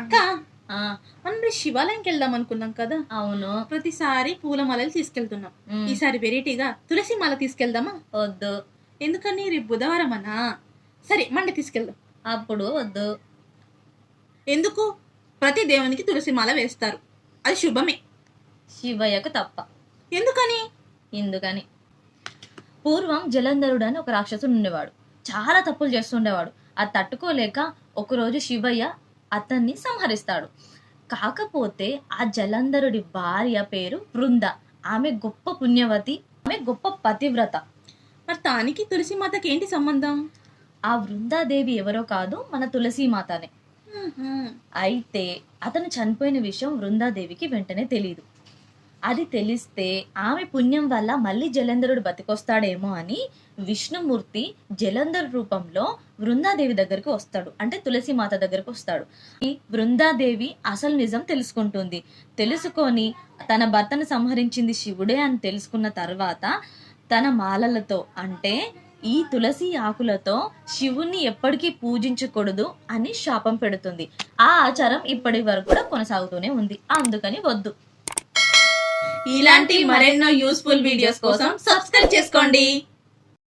అక్క మనం శివాలయంకి వెళ్దాం అనుకున్నాం కదా. అవును. ప్రతిసారి పూల మాలలు తీసుకెళ్తున్నాం. ఈసారి వెరైటీగా తులసి మాల తీసుకెళ్దామా? వద్దు. ఎందుకని? రేపు బుధవారం అనా సరే మండే తీసుకెళ్దాం. అప్పుడు వద్దు. ఎందుకు? ప్రతి దేవునికి తులసి మాల వేస్తారు. అది శుభమే. శివయ్యకు తప్ప. ఎందుకని? ఎందుకని పూర్వం జలంధరుడు అని ఒక రాక్షసుడు ఉండేవాడు. చాలా తప్పులు చేస్తుండేవాడు. అది తట్టుకోలేక ఒకరోజు శివయ్య అతన్ని సంహరిస్తాడు. కాకపోతే ఆ జలంధరుడి భార్య పేరు బృంద. ఆమె గొప్ప పుణ్యవతి ఆమె గొప్ప పతివ్రత. మరి తానికి తులసి మాతకి ఏంటి సంబంధం? ఆ బృందాదేవి ఎవరో కాదు మన తులసి మాతనే అయితే అతను చనిపోయిన విషయం వృందాదేవికి వెంటనే తెలియదు అది తెలిస్తే ఆమె పుణ్యం వల్ల మళ్ళీ జలంధరుడు బతికొస్తాడేమో అని విష్ణుమూర్తి జలంధర్ రూపంలో బృందాదేవి దగ్గరికి వస్తాడు. అంటే తులసి మాత దగ్గరకు వస్తాడు. ఈ వృందాదేవి అసలు నిజం తెలుసుకుంటుంది. తెలుసుకొని తన భర్తను సంహరించింది శివుడే అని తెలుసుకున్న తర్వాత తన మాలలతో అంటే ఈ తులసి ఆకులతో శివుణ్ణి ఎప్పటికీ పూజించకూడదు అని శాపం పెడుతుంది. ఆ ఆచారం ఇప్పటి వరకు కూడా కొనసాగుతూనే ఉంది. అందుకని వద్దు. ఇలాంటి మరెన్నో యూస్ఫుల్ వీడియోస్ కోసం సబ్స్క్రైబ్ చేసుకోండి.